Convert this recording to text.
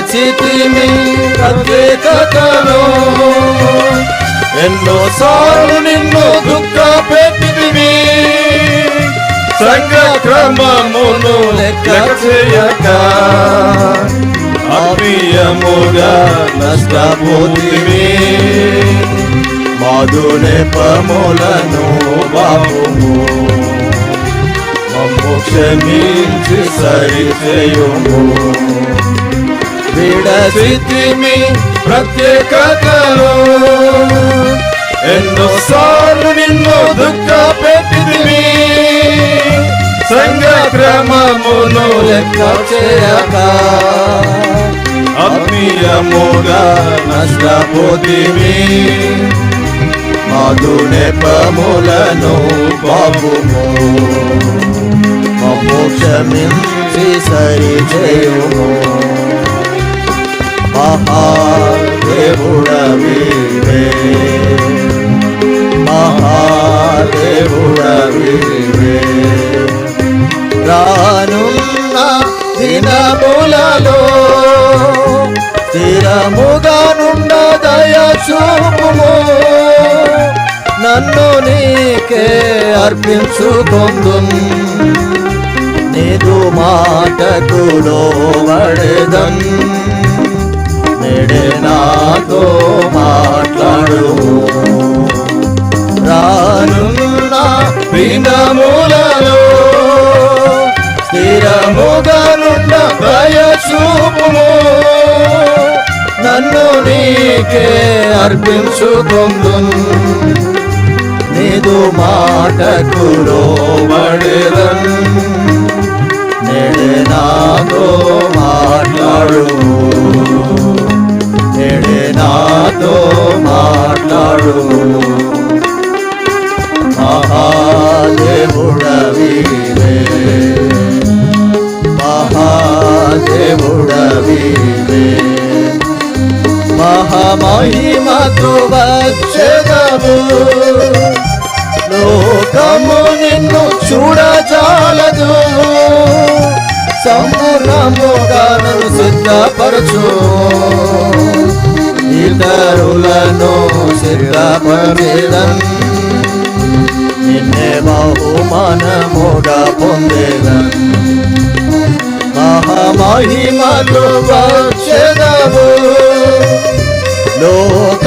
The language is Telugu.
విడచితిమి ప్రత్యేకతను ఎన్నోసార్లు నిన్ను దుఃఖ పెట్టితివి సంఘ క్రమమును లెక్క చేయక ఆత్మీయముగా నష్టపోతివి మాధునేపములను బాబుము మమ్ము క్షమించి సరిచేయుము విడచితిమి ప్రత్యేకతను ఎన్నోసార్లు నిన్ను దుఃఖ పెట్టిదివి సంఘ క్రమమును లెక్క చేయక. ఆత్మీయముగా నష్టపోతివి మధునేపములను బాబుము మమ్ము క్షమించి సరిచేయుము. మహాదేవుడవివే మహాదేవుడవివే రానున్న దినములలో స్థిరముగా నుండ నన్ను నీకే అర్పించుకొందు నీదు మాటకు లోబడేదం నాతో మాట్లాడు. రానున్న దినములలో స్థిరముగా నుండ భయ చూపుము నన్ను నీకే అర్పించుకొందు నీదు మాటకు లోబడేదన్. మహాదేవుడవివే మహాదేవుడవివే మహామహిమతో వచ్చదము లోకము నిన్ను చూడజాలదు సంపూర్ణముగా నన్ను సిద్ధపరచు. ఇతరులను సిద్ధపరచేదం నిన్నే బహుమానముగా పొందేదం మహామహిమలు వచ్చదము లోకము